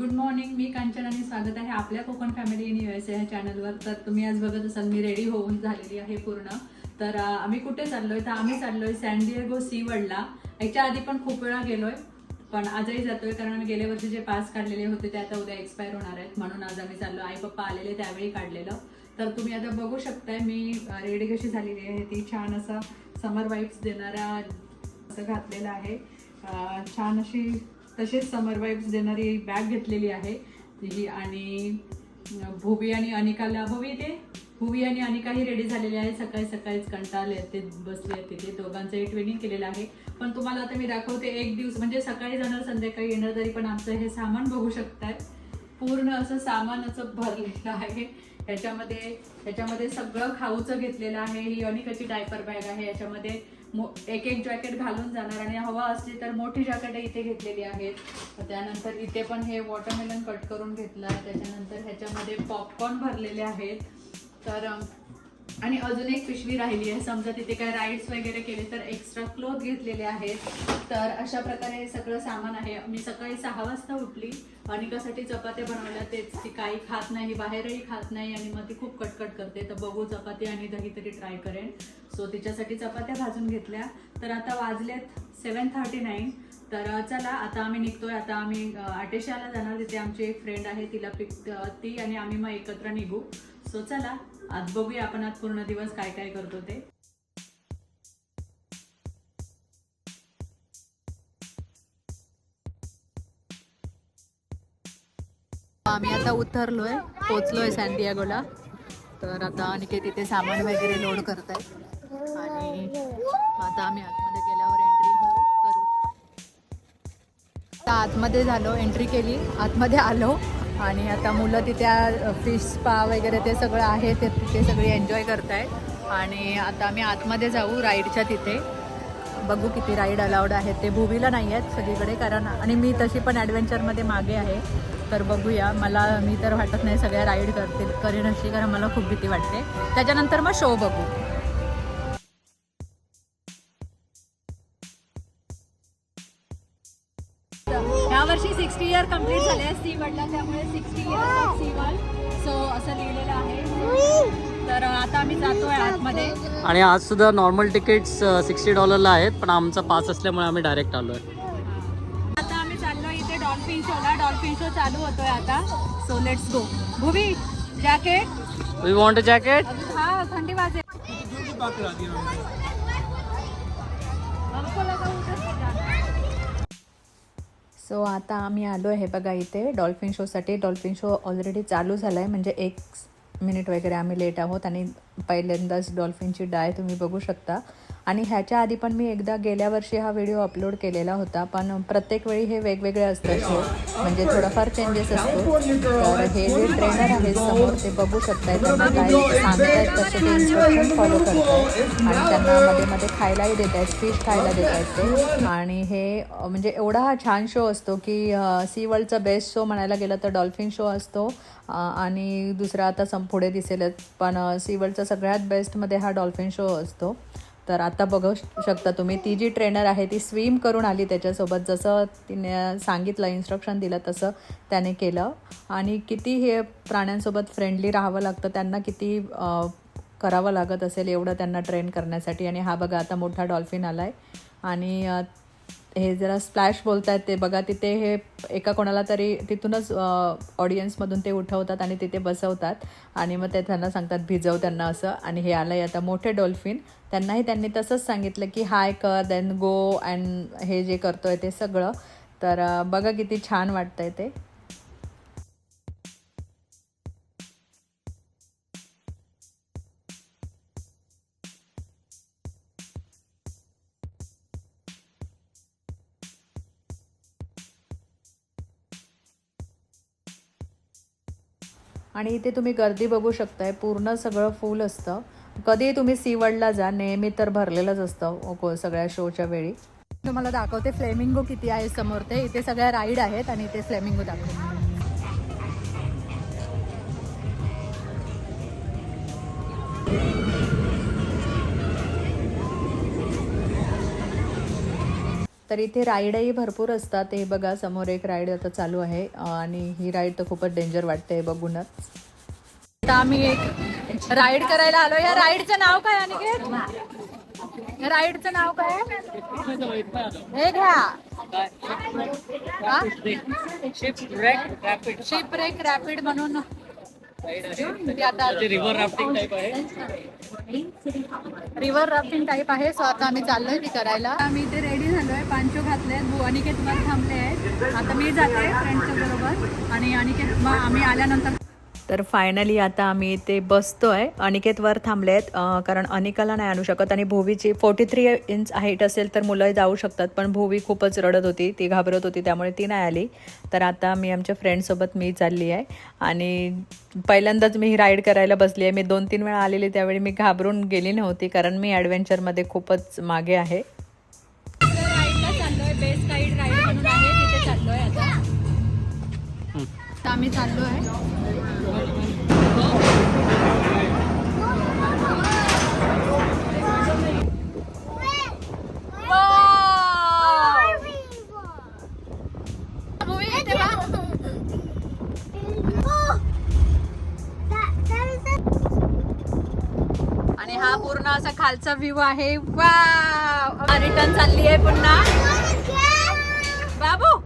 Good morning मी कांचन आणि स्वागत आहे आपल्या Konkan family in U S ह्या चॅनलवर तर तुम्ही आज बघत असाल मी रेडी होऊन झालेली आहे पूर्ण. तर आम्ही कुठे चाललोय? तर आम्ही चाललोय सॅनडिएगो सी वडला याच्या आधी पण खूप वेळा गेलोय पण आजही जातोय कारण गेल्या वर्षी जे पास काढलेले होते ते आता उद्या एक्सपायर होणार आहेत. म्हणून आज आम्ही चाललो आई पप्पा आलेले त्यावेळी काढलेलं. तर तुम्ही आता बघू शकताय मी रेडी कशी झालेली आहे. ती छान असा समर वाईब्स देणारा असं घातलेलं आहे. छान अशी तसेच समर वाईब्स देणारी बॅग घेतलेली आहे. ही आणि भुवी आणि अनिकाला भुवी ते भुवी आणि अनिकाही रेडी झालेले आहे. सकाळी सकाळीच कंटाळले आहेत ते बसले आहेत तिथे. दोघांचंही ट्रेनिंग केलेलं आहे. पण तुम्हाला आता मी दाखवते एक दिवस म्हणजे सकाळी जाणार संध्याकाळी येणार तरी पण आमचं हे सामान बघू शकताय. पूर्ण असं सामान असं भरलेलं आहे. याच्यामध्ये याच्यामध्ये सगळं खाऊचं घेतलेलं आहे. ही अनिकाची डायपर बॅग आहे. याच्यामध्ये एक एक जॅकेट घालून जाणार आणि हवा असली तर मोठी जॅकेट इथे घेतलेली आहेत. त्यानंतर इथे पण हे वॉटरमेलन कट करून घेतलं. त्याच्यानंतर ह्याच्यामध्ये पॉपकॉर्न भरलेले आहेत. तर आणि अजून एक पिशवी राहिली आहे. समजा तिथे काय राईड्स वगैरे केले तर एक्स्ट्रा क्लोथ घेतलेले आहेत. तर अशा प्रकारे हे सगळं सामान आहे. मी सकाळी सहा वाजता उठली. अनिकासाठी चपात्या बनवल्या तेच. ती काही खात नाही बाहेरही खात नाही आणि मग ती खूप कटकट करते. तर बघू चपाती आणि दही तरी ट्राय करेन. सो तिच्यासाठी चपात्या भाजून घेतल्या. तर आता वाजलेत सेवन थर्टी नाईन तर चला आता आम्ही निघतोय. आता आम्ही आटेशाला जाणार. तिथे आमची एक फ्रेंड आहे. तिला पिक ती आणि आम्ही मग एकत्र निघू. सो चला. आज बघूया आपण आज पूर्ण दिवस काय काय करतो ते. आम्ही आता उतरलोय पोचलोय सॅन्डियागोला. तर आता अनिकेत तिथे सामान वगैरे लोड करत आहे आणि आता आम्ही आतमध्ये गेल्यावर एंट्री करू. आता आतमध्ये झालो एंट्री केली. आतमध्ये आलो. आणि आता मुलं तिथे फिश स्पा वगैरे ते सगळं आहे ते तिथे सगळी एन्जॉय करत आहेत आणि आता आम्ही आतमध्ये जाऊ राईडच्या तिथे. बघू किती राईड अलाउड आहेत. ते भुवीला नाही आहेत सगळीकडे कारण आणि मी तशी पण ॲडव्हेंचरमध्ये मागे आहे. तर बघूया मला मी तर वाटत नाही सगळ्या राईड करतील करेन अशी कारण मला खूप भीती वाटते. त्याच्यानंतर मग शो बघू. यावर्षी सिक्स्टी इयर कंप्लीट झाले आहे सी वर्ल्डला त्यामुळे sixty year sea world so असं लिहिलेलं आहे. तर आता आम्ही जातोय आतमध्ये. आणि आज सुद्धा नॉर्मल तिकीट्स सिक्स्टी डॉलरला आहेत पण आमचा पास असल्यामुळे आम्ही डायरेक्ट आलो आहे आता आम्ही चाललो इथे डॉल्फिन शोला डॉल्फिन शो चालू होतोय आता. So let's go Bhuvi jacket we want a jacket हा थंडी वाजे सो आता आम्ही आलो आहे बघा इथे. डॉल्फिन शोसाठी डॉल्फिन शो ऑलरेडी चालू झाला आहे म्हणजे एक मिनिट वगैरे आम्ही लेट आहोत आणि पहिल्यांदाच डॉल्फिनची डाय तुम्ही बघू शकता. आणि ह्याच्या आधी पण मी एकदा गेल्या वर्षी हा व्हिडिओ अपलोड केलेला होता पण प्रत्येक वेळी हे वेगवेगळे असतात शो म्हणजे थोडाफार चेंजेस असतो. तर हे जे ट्रेनर आहेत समोर ते बघू शकताय त्यांना काय सांगतायत तसे ते इन्स्ट्रक्शन फॉलो करतात आणि त्यांना मध्ये मध्ये खायलाही देत आहेत फिश खायला देत आहेत ते. आणि हे म्हणजे एवढा हा छान शो असतो की सी वर्ल्डचा बेस्ट शो म्हणायला गेलं तर डॉल्फिन शो असतो. आणि दुसरा आता सं पुढे दिसेलच पण सी वर्ल्डचा सगळ्यात बेस्टमध्ये हा डॉल्फिन शो असतो. तर आता बघू शकता तुम्ही ती जी ट्रेनर आहे ती स्विम करून आली त्याच्यासोबत. जसं तिने सांगितलं इन्स्ट्रक्शन दिलं तसं त्याने केलं. आणि किती हे प्राण्यांसोबत फ्रेंडली राहावं लागतं त्यांना किती करावं लागत असेल एवढं त्यांना ट्रेन करण्यासाठी. आणि हा बघा आता मोठा डॉल्फिन आला आहे आणि हे जरा स्प्लॅश बोलत आहेत ते. बघा तिथे हे एका कोणाला तरी तिथूनच ऑडियन्समधून ते उठवतात आणि तिथे बसवतात. आणि मग ते त्यांना सांगतात भिजव त्यांना असं. आणि हे आलं आहे आता मोठे डॉल्फिन. त्यांनाही त्यांनी तसंच सांगितलं की हाय कर देन गो अँड हे जे करतोय ते सगळं. तर बघा किती छान वाटतंय ते. आणि इथे तुम्ही गर्दी बघू शकताय. पूर्ण सगळं फुल असतं. कधी तुम्ही सीवडला जा नेहमी तर भरलेलंच असतं सगळ्या शोच्या वेळी. तुम्हाला दाखवते फ्लेमिंगो किती आहे समोर ते. इथे सगळ्या राईड आहेत आणि इथे फ्लेमिंगो दाखवते. तर इथे राईडही भरपूर असतात. हे बघा समोर एक राईड आता चालू आहे. आणि ही राईड तर खूपच डेंजर वाटते बघूनच. आता आम्ही एक राईड करायला आलो. या राईडचं नाव काय अनिकेत? या राईडचं नाव काय? हे घ्या. हा? शिपरेक रॅपिड म्हणून. रिव्हर राफ्टिंग टाईप आहे. रिव्हर राफ्टिंग टाईप आहे. सो आता आम्ही चाललोय ती करायला. आम्ही इथे रेडी झालोय. पांचो घातले अनिकेत वर थांबले आहेत. आता मी जाते फ्रेंडच्या बरोबर. आणि अनिकेत मग आम्ही आल्यानंतर तर फायनली आता आम्ही इथे आहे अनिकेत वर थांबले आहेत कारण अनिकाला नाही आणू शकत आणि भोवीची फोर्टी थ्री इंच हाईट असेल तर मुलं जाऊ शकतात पण भोवी खूपच रडत होती ती घाबरत होती त्यामुळे ती नाही आली. तर आता मी आमच्या फ्रेंडसोबत मी चालली आहे. आणि पहिल्यांदाच मी ही राईड करायला बसली आहे. मी दोन तीन वेळा आलेली त्यावेळी मी घाबरून गेली नव्हती कारण मी ॲडव्हेंचरमध्ये खूपच मागे आहे. बेस्ट राईड म्हणून आहे तिथे आता आम्ही चाललो आहे खालचा व्ह्यू आहे. वा रिटर्न चालली आहे पुन्हा. बाबू!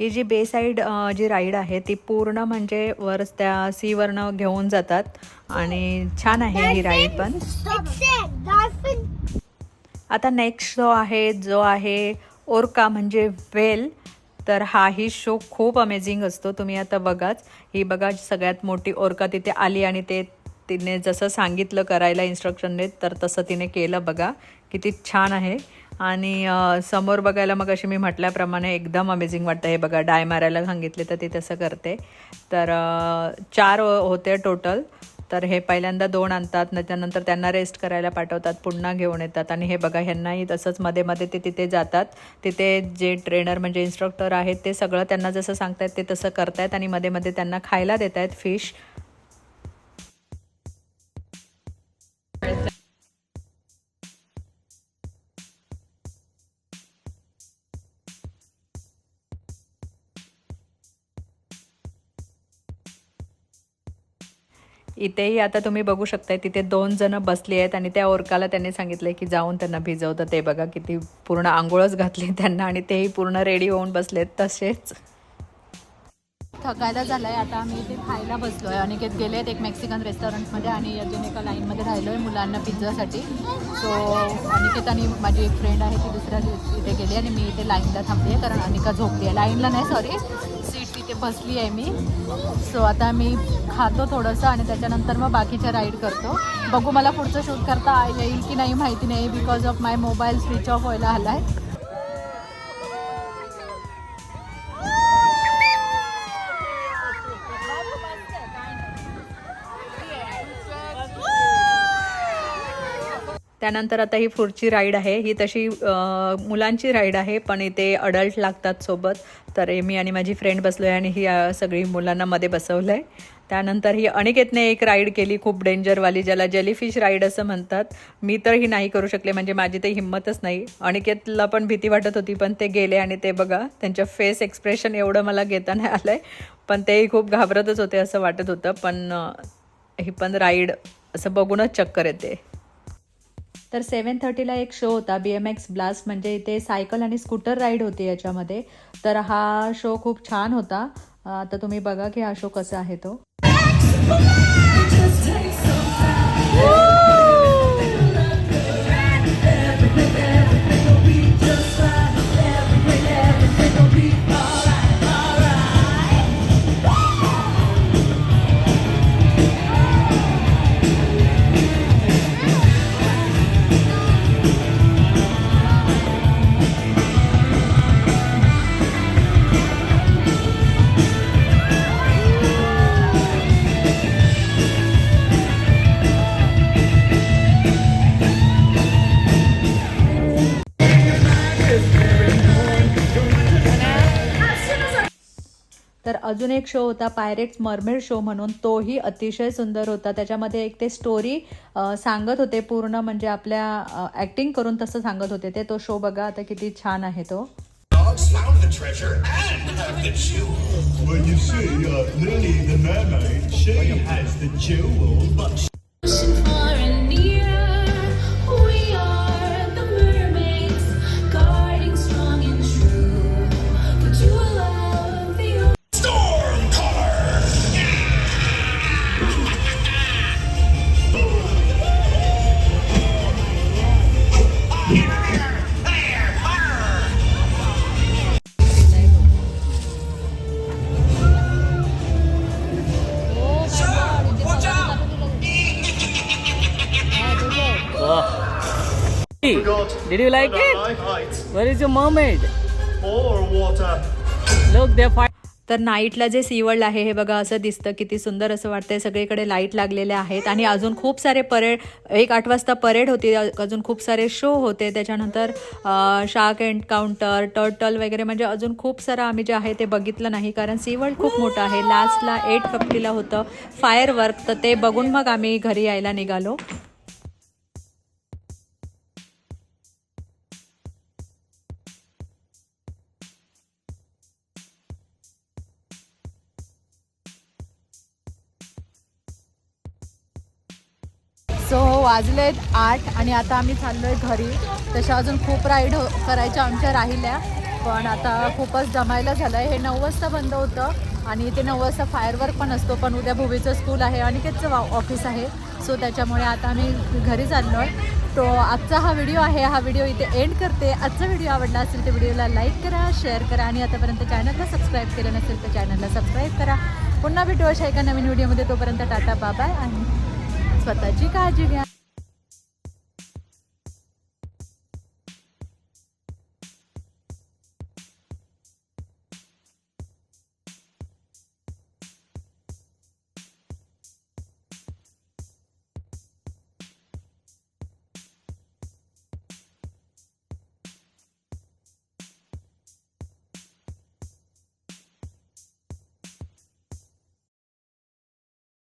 ही जी बे साईड जी राईड आहे ती पूर्ण म्हणजे वर त्या सीवरनं घेऊन जातात. आणि छान आहे ही राईड पण. आता नेक्स्ट जो आहे जो आहे ओरका म्हणजे वेल तर हाही शो खूप अमेझिंग असतो. तुम्ही आता बघाच. ही बघा सगळ्यात मोठी ओरका तिथे आली आणि ते तिने जसं सांगितलं करायला इन्स्ट्रक्शनने तर तसं तिने केलं बघा. किती छान आहे. आणि समोर बघायला मग अशी मी म्हटल्याप्रमाणे एकदम अमेझिंग वाटतं. हे बघा डाय मारायला सांगितले तर ती तसं करते. तर चार होते टोटल तर हे पहिल्यांदा दोन आणतात न त्यानंतर त्यांना रेस्ट करायला पाठवतात पुन्हा घेऊन येतात. आणि हे बघा ह्यांनाही तसंच मध्ये मध्ये ते तिथे जातात. तिथे जे ट्रेनर म्हणजे इन्स्ट्रक्टर आहेत ते सगळं त्यांना जसं सांगतायत ते तसं करतायत. आणि मध्ये मध्ये त्यांना खायला देत आहेत फिश इथेही आता तुम्ही बघू शकताय तिथे दोन जण बसली आहेत आणि त्या ओरकाला त्यांनी सांगितलंय की जाऊन त्यांना भिजवतं. ते बघा किती पूर्ण आंघोळच घातली त्यांना आणि तेही पूर्ण रेडी होऊन बसलेत तसेच. थकायला झालंय. आता आम्ही इथे खायला बसलोय. अनिकेत गेलेत एक मेक्सिकन रेस्टॉरंटमध्ये आणि अजून एका लाईनमध्ये राहिलोय मुलांना पिझ्झासाठी. सो अनिकेत आणि माझी एक फ्रेंड आहे ती दुसऱ्या इथे गेली आणि मी इथे लाईनला थांबली आहे कारण अनिका झोपली आहे लाईनला नाही सॉरी सीट तिथे बसली आहे मी. सो आता मी खातो थोडंसं आणि त्याच्यानंतर मग बाकीच्या राईड करतो. बघू मला पुढचं शूट करता येईल की नाही माहिती नाही because of my mobile switch off व्हायला आला आहे त्यानंतर आता ही पुढची राईड आहे. ही तशी मुलांची राईड आहे पण इथे अडल्ट लागतात सोबत. तर मी आणि माझी फ्रेंड बसलो आहे आणि ही सगळी मुलांना मध्ये बसवलं आहे त्यानंतर ही अनिकेतने एक राईड केली खूप डेंजरवाली ज्याला जेलीफिश राईड असं म्हणतात. मी तर ही नाही करू शकले म्हणजे माझी ते हिंमतच नाही. अनिकेतला पण भीती वाटत होती पण ते गेले आणि ते बघा त्यांच्या फेस एक्सप्रेशन एवढं मला घेता नाही आलं आहे पण तेही खूप घाबरतच होते असं वाटत होतं पण ही पण राईड असं बघूनच चक्कर येते. तर सेवन थर्टीला एक शो होता बी एम एक्स ब्लास्ट म्हणजे इथे सायकल आणि स्कूटर राईड होती याच्यामध्ये. तर हा शो खूप छान होता. आता तुम्ही बघा की हा शो कसा आहे तो. अजून एक शो होता पायरेट्स मर्मेड शो म्हणून. तोही अतिशय सुंदर होता. त्याच्यामध्ये एक ते स्टोरी सांगत होते पूर्ण म्हणजे आपल्या ॲक्टिंग करून तसं सांगत होते ते. तो शो बघा आता किती छान आहे तो. Dogs found the treasure and have the jewel. Well, you see, uh, Lily the mermaid, she has the jewel, but Did you like it? Where is your mermaid? or water. Look, they're fighting. तर नाईटला जे SeaWorld आहे हे बघा असं दिसतं किती सुंदर असं वाटतंय सगळीकडे लाइट लागलेले आहेत आणि अजून खूप सारे परेड एक आठ वाजता परेड होती अजून खूप सारे शो होते त्याच्यानंतर शार्क अँड काउंटर टर्टल वगैरे म्हणजे अजून खूप सारं आम्ही जे आहे ते बघितलं नाही कारण सीवर्ल्ड खूप मोठं आहे लास्टला एट फिफ्टीला होतं फायर वर्क तर ते बघून मग आम्ही घरी यायला निघालो सो वाजलेत आठ आणि आता आम्ही चाललो आहे घरी. तशा अजून खूप राईड हो करायच्या आमच्या राहिल्या. पण आता खूपच जमायला झालं आहे हे नऊ वाजता बंद होतं आणि ते नऊ वाजता फायरवर्क पण असतो पण उद्या भुवीचं स्कूल आहे आणि त्याचं ऑफिस आहे. सो त्याच्यामुळे आता आम्ही घरी चाललो आहे तो आजचा हा व्हिडिओ आहे. हा व्हिडिओ इथे एंड करते. आजचा व्हिडिओ आवडला असेल तर व्हिडिओला लाईक करा शेअर करा आणि आतापर्यंत चॅनलला सबस्क्राईब केलं नसेल तर चॅनलला सबस्क्राईब करा. पुन्हा भेटू अशा एका नवीन व्हिडिओमध्ये तोपर्यंत टाटा बाबाय आणि स्वतःची काळजी घ्या.